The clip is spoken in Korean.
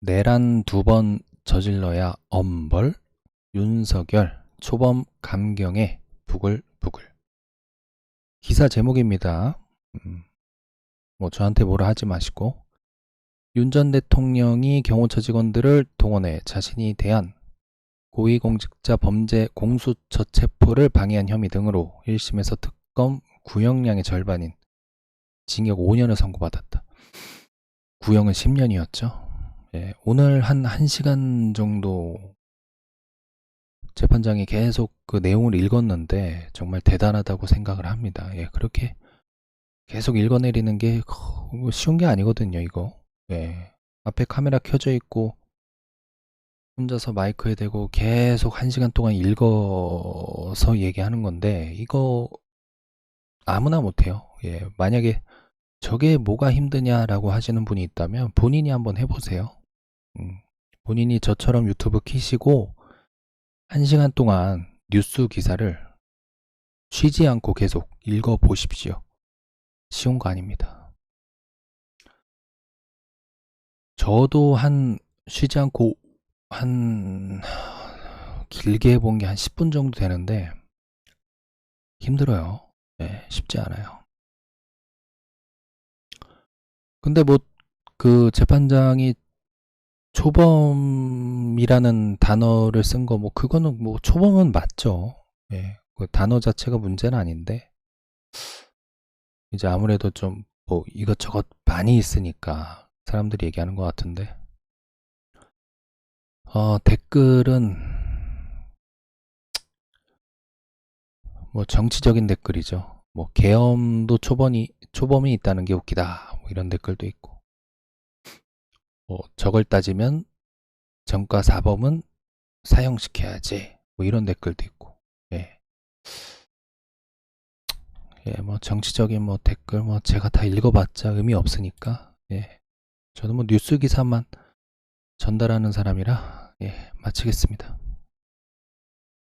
내란 두 번 저질러야 엄벌 윤석열 초범 감경에 부글부글 기사 제목입니다. 음, 뭐 저한테 뭐라 하지 마시고 윤 전 대통령이 경호처 직원들을 동원해 자신이 대한 고위공직자 범죄 공수처 체포를 방해한 혐의 등으로 1심에서 특검 구형량의 절반인 징역 5년을 선고받았다. 구형은 10년이었죠. 예, 오늘 한 1시간 정도 재판장이 계속 그 내용을 읽었는데 정말 대단하다고 생각을 합니다. 예, 그렇게 계속 읽어내리는 게 어, 쉬운 게 아니거든요, 이거. 예. 앞에 카메라 켜져 있고 혼자서 마이크에 대고 계속 1시간 동안 읽어서 얘기하는 건데 이거 아무나 못해요. 예, 만약에 저게 뭐가 힘드냐라고 하시는 분이 있다면 본인이 한번 해보세요. 음, 본인이 저처럼 유튜브 키시고 한 시간 동안 뉴스 기사를 쉬지 않고 계속 읽어 보십시오. 쉬운 거 아닙니다. 저도 한 쉬지 않고 한 길게 해본 게 한 10분 정도 되는데 힘들어요. 네, 쉽지 않아요. 근데 뭐 그 재판장이 초범이라는 단어를 쓴 거 뭐 그거는 뭐 초범은 맞죠. 예. 그 단어 자체가 문제는 아닌데 이제 아무래도 좀 뭐 이것저것 많이 있으니까 사람들이 얘기하는 것 같은데 어 댓글은 뭐 정치적인 댓글이죠. 뭐 계엄도 초범이 초범이 있다는 게 웃기다. 뭐 이런 댓글도 있고 뭐 저걸 따지면 정가 사범은 사형시켜야지. 뭐 이런 댓글도 있고. 예. 예, 뭐 정치적인 뭐 댓글 뭐 제가 다 읽어봤자 의미 없으니까. 예. 저는 뭐 뉴스 기사만 전달하는 사람이라 예, 마치겠습니다.